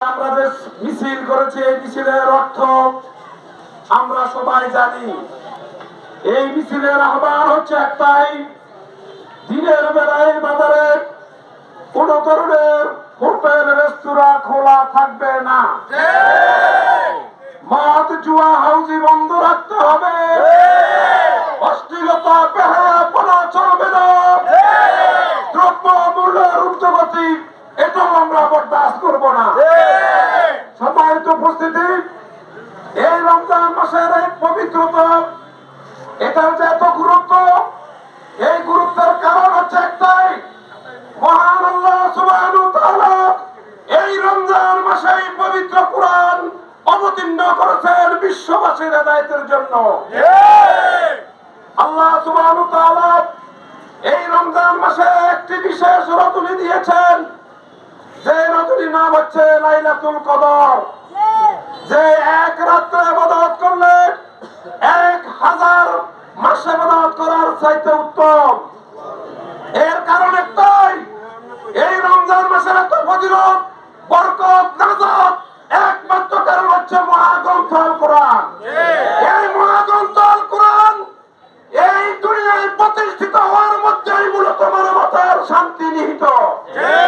আমরা যে মিছিল করেছি এই মিছিলের অর্থ আমরা সবাই জানি এই মিছিলের আহ্বান হচ্ছে একটাই দিনের বেলায় বাজারে কোন ধরনের হোটেল রেস্তোরাঁ খোলা থাকবে না। মদ জুয়া হাউজি বন্ধ রাখতে হবে। অশ্লীলতা বেহায়াপনা চলবে না। দ্রব্য মূল্যের ঊর্ধ্বগতি এটাও আমরা বরদাস্ত করব না। রমজান মাসের এই পবিত্রতা এটার যে এত গুরুত্ব এই গুরুত্বের কারণ হচ্ছে একটাই। মহান আল্লাহ সুবহানাহু তাআলা এই রমজান মাসে এই পবিত্র কোরআন অবতীর্ণ করেছেন বিশ্ববাসীর হেদায়েতের জন্য। আল্লাহ সুবহানাহু তাআলা এই রমজান মাসে একটি বিশেষ রতুলি দিয়েছেন। যে রতুলির নাম হচ্ছে লাইলাতুল কদর। যে এক রাত্রে হাজার মাসে ইবাদত করার চাইতে উত্তম। এর কারণ একটাই, এই রমজান মাসের এত ফজিলত, বরকত, নাজাত, একমাত্র কারণ হচ্ছে মহাগ্রন্থ আল কোরআন এই মহাগ্রন্থ আল কোরআন এই দুনিয়ায় প্রতিষ্ঠিত হওয়ার মধ্যেই মূলত মানবতার শান্তি নিহিত। আসুন